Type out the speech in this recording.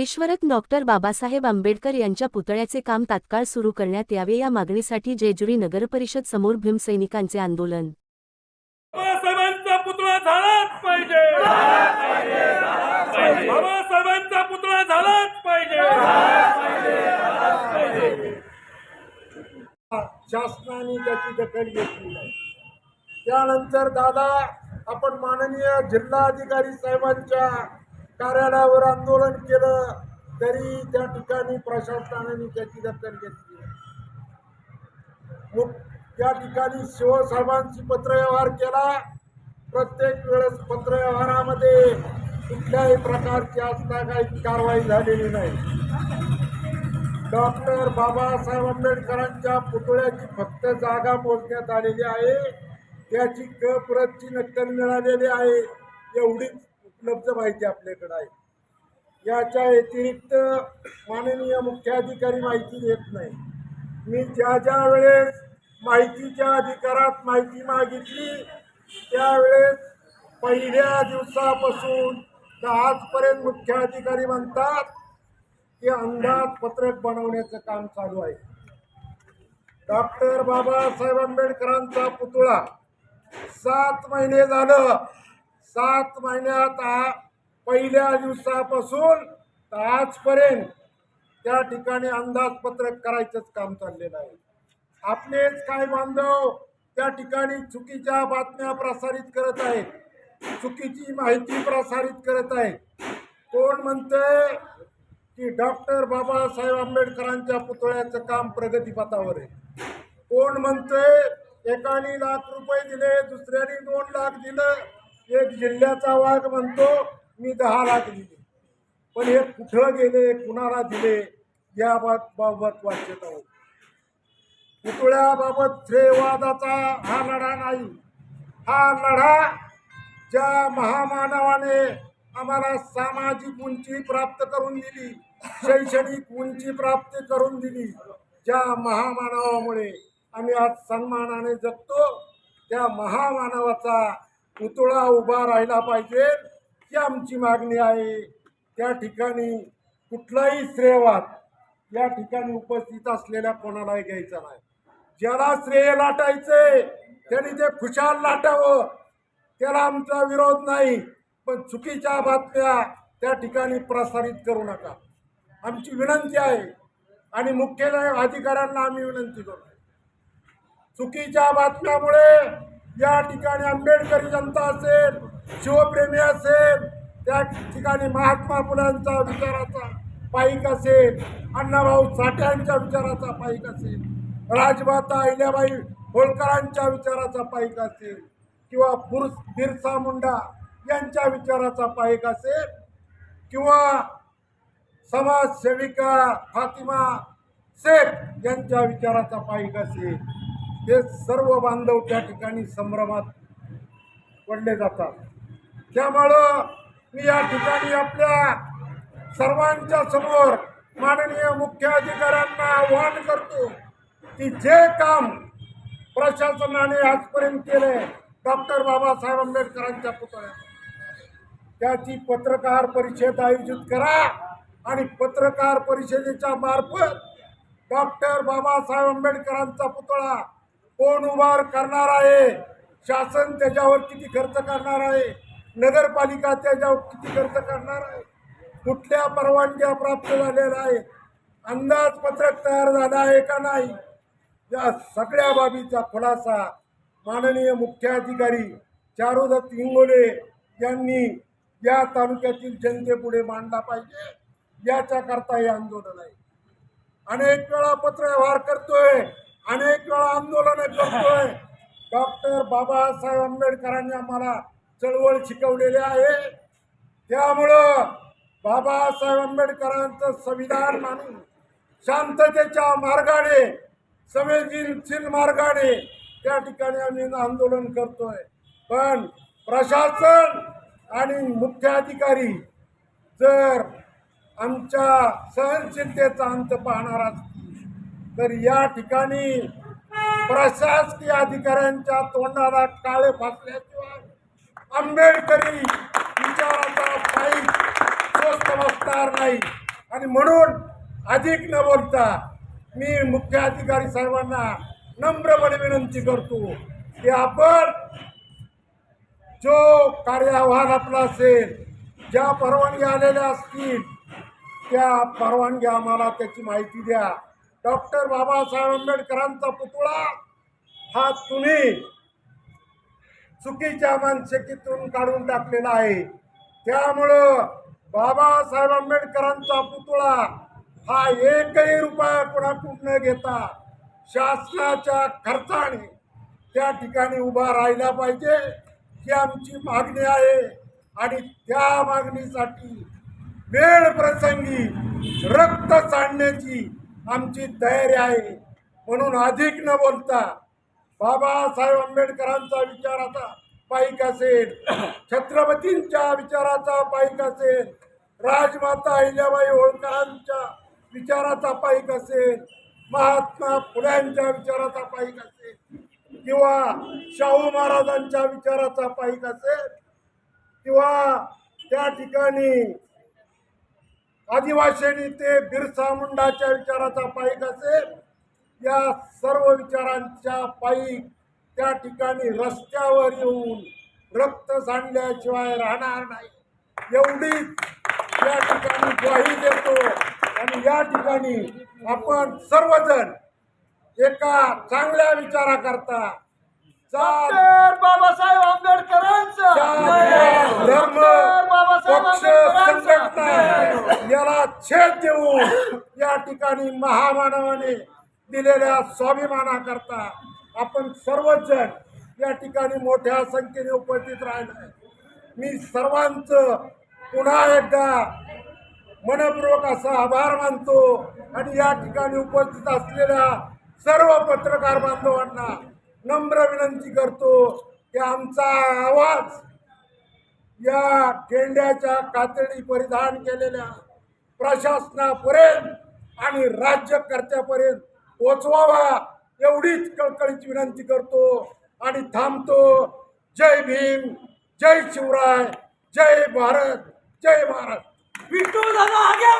विश्वरत्न doctor Babasaheb Ambedkar यांच्या पुतळ्याचे काम तात्काळ सुरू करण्यात यावे या मागणीसाठी जेजुरी नगरपरिषद समोर भीमसैनिकांचे आंदोलन. बाबासाहेबांचा पुतळा झालाच पाहिजे. बाबासाहेबांचा पुतळा झालाच पाहिजे. शासनाने त्याची दखल घेतली नाही. त्यानंतर दादा आपण माननीय जिल्हाधिकारी साहेबांच्या कार्यालयावर आंदोलन केलं तरी त्या ठिकाणी प्रशासनाने त्याची दखल घेतली मग त्या ठिकाणी शिवसाहेबांशी पत्रव्यवहार केला. प्रत्येक वेळेस पत्रव्यवहारामध्ये कुठल्याही प्रकारची असता काही कारवाई झालेली नाही. डॉक्टर बाबासाहेब आंबेडकरांच्या पुतळ्याची फक्त जागा मोजण्यात आलेली आहे. त्याची क प्रतची नक्कल मिळालेली आहे. एवढीच उपलब्ध माहिती आपल्याकडे आहे. याच्या व्यतिरिक्त माननीय मुख्याधिकारी माहिती देत नाही. मी ज्या ज्या वेळेस माहितीच्या अधिकारात माहिती मागितली त्यावेळेस पहिल्या दिवसापासून तर आजपर्यंत मुख्याधिकारी म्हणतात की अंदाजपत्रक बनवण्याचं काम चालू आहे. डॉक्टर बाबासाहेब आंबेडकरांचा पुतळा सात महिने झालं सात महिन्यात आ पहिल्या दिवसापासून तर आजपर्यंत त्या ठिकाणी अंदाजपत्रक करायचंच काम चाललेलं आहे. आपलेच काय बांधव त्या ठिकाणी चुकीच्या बातम्या प्रसारित करत आहेत. चुकीची माहिती प्रसारित करत आहेत. कोण म्हणतंय की डॉक्टर बाबासाहेब आंबेडकरांच्या पुतळ्याचं काम प्रगतीपथावर आहे? कोण म्हणतंय एकाने लाख रुपये दिले दुसऱ्याने दोन लाख दिलं? एक जिल्ह्याचा वाघ म्हणतो मी दहा लाख दिले पण हे कुठं गेले कुणाला दिले याबाबत बाबत वाचत आहोत पुतळ्याबाबत श्रेयवादाचा हा लढा नाही. हा लढा ज्या महामानवाने आम्हाला सामाजिक उंची प्राप्त करून दिली शैक्षणिक उंची प्राप्त करून दिली ज्या महामानवामुळे आम्ही आज सन्मानाने जगतो त्या महामानवाचा पुतळा उभा राहिला पाहिजे ही आमची मागणी आहे. त्या ठिकाणी कुठलाही श्रेयवाद या ठिकाणी उपस्थित असलेल्या कोणालाही घ्यायचा नाही. ज्याला श्रेय लाटायचे त्यांनी ते खुशाल लाटावं. त्याला आमचा विरोध नाही पण चुकीच्या बातम्या त्या ठिकाणी प्रसारित करू नका. आमची विनंती आहे आणि मुख्य अधिकाऱ्यांना आम्ही विनंती करतो चुकीच्या बातम्यामुळे या ठिकाणी आंबेडकरी जनता असेल शिवप्रेमी असेल त्या ठिकाणी महात्मा फुलांचा विचाराचा पाईक असेल अण्णाभाऊ साठ्यांच्या विचाराचा पाईक असेल राजमाता अहिल्याबाई होळकरांच्या विचाराचा पाईक असेल किंवा पुरुष बिरसा मुंडा यांच्या विचाराचा पाईक असेल किंवा समाजसेविका फातिमा शेख यांच्या विचाराचा पाईक असेल. हे सर्व बांधव त्या ठिकाणी संभ्रमात पडले जातात. त्यामुळं मी या ठिकाणी आपल्या सर्वांच्या समोर माननीय मुख्य अधिकाऱ्यांना आवाहन करतो की जे काम प्रशासनाने आजपर्यंत केले डॉक्टर बाबासाहेब आंबेडकरांच्या पुतळ्यात. त्याची पत्रकार परिषद आयोजित करा आणि पत्रकार परिषदेच्या मार्फत डॉक्टर बाबासाहेब आंबेडकरांचा पुतळा कोण उभार करणार आहे? शासन त्याच्यावर किती खर्च करणार आहे? नगरपालिका त्याच्यावर किती खर्च करणार आहे? कुठल्या परवानग्या प्राप्त झालेल्या आहेत? अंदाजपत्रक तयार झालं आहे का नाही? या सगळ्या बाबीचा खुलासा माननीय मुख्याधिकारी चारुदत्त हिंगोले यांनी या तालुक्यातील जनतेपुढे मांडला पाहिजे. याच्याकरता हे आंदोलन आहे. अनेक वेळा पत्रव्यवहार करतोय. अनेक वेळा आंदोलन करतोय. डॉक्टर बाबासाहेब आंबेडकरांनी आम्हाला चळवळ शिकवलेली आहे. त्यामुळं बाबासाहेब आंबेडकरांचं संविधान मानून शांततेच्या मार्गाने संवेदनशील मार्गाने त्या ठिकाणी आम्ही आंदोलन करतोय. पण प्रशासन आणि मुख्य अधिकारी जर आमच्या सहनशीलतेचा अंत पाहणार असतील तर या ठिकाणी प्रशासकीय अधिकाऱ्यांच्या तोंडाला काळे फासल्याशिवाय आंबेडकरी विचाराचा काही स्वस्त बसणार नाही. आणि म्हणून अधिक न बोलता मी मुख्य अधिकारी साहेबांना नम्रपणे विनंती करतो की आपण जो कार्य आपला असेल ज्या परवानगी आलेल्या असतील त्या परवानगी आम्हाला त्याची माहिती द्या. डॉक्टर बाबासाहेब आंबेडकरांचा पुतळा हा तुम्ही चुकीच्या मानसिकीतून काढून टाकलेला आहे. त्यामुळं बाबासाहेब आंबेडकरांचा पुतळा हा एकही रुपया कोणाकडून न घेता शासनाच्या खर्चाने त्या ठिकाणी उभा राहिला पाहिजे ही आमची मागणी आहे. आणि त्या मागणीसाठी वेळ प्रसंगी रक्त सांडण्याची आमची तयारी आहे. म्हणून अधिक न बोलता बाबासाहेब आंबेडकरांचा विचाराचा पाईक असेल. छत्रपतींच्या विचाराचा पाईक असेल. राजमाता अहिल्याबाई होळकरांच्या विचाराचा पाईक असेल. महात्मा फुल्यांच्या विचाराचा पाईक असेल. किंवा शाहू महाराजांच्या विचाराचा पाईक असेल. किंवा त्या ठिकाणी आदिवासी नेते बिरसा मुंडाच्या विचाराचा पाईक असेल या सर्व विचारांच्या पायी त्या ठिकाणी रस्त्यावर येऊन रक्त सांडल्याशिवाय राहणार नाही. एवढीच या ठिकाणी ग्वाही देतो आणि या ठिकाणी आपण सर्वजण एका चांगल्या विचाराकरता डॉक्टर बाबासाहेब आंबेडकरांचा. धर्म पक्ष संघटना याला छेद देऊन या ठिकाणी महामानवाने दिलेल्या स्वाभिमानाकरता आपण सर्वजण या ठिकाणी मोठ्या संख्येने उपस्थित राहिलो मी सर्वांचं पुन्हा एकदा मनपूर्वक असा आभार मानतो आणि या ठिकाणी उपस्थित असलेल्या सर्व पत्रकार बांधवांना नम्र विनंती करतो की आमचा आवाज या केंद्याच्या कातडी परिधान केलेल्या प्रशासनापर्यंत आणि राज्यकर्त्यापर्यंत पोचवावा एवढीच कळकळीची विनंती करतो आणि थांबतो. जय भीम जय शिवराय जय भारत जय महाराष्ट्र. विठू दादा आगे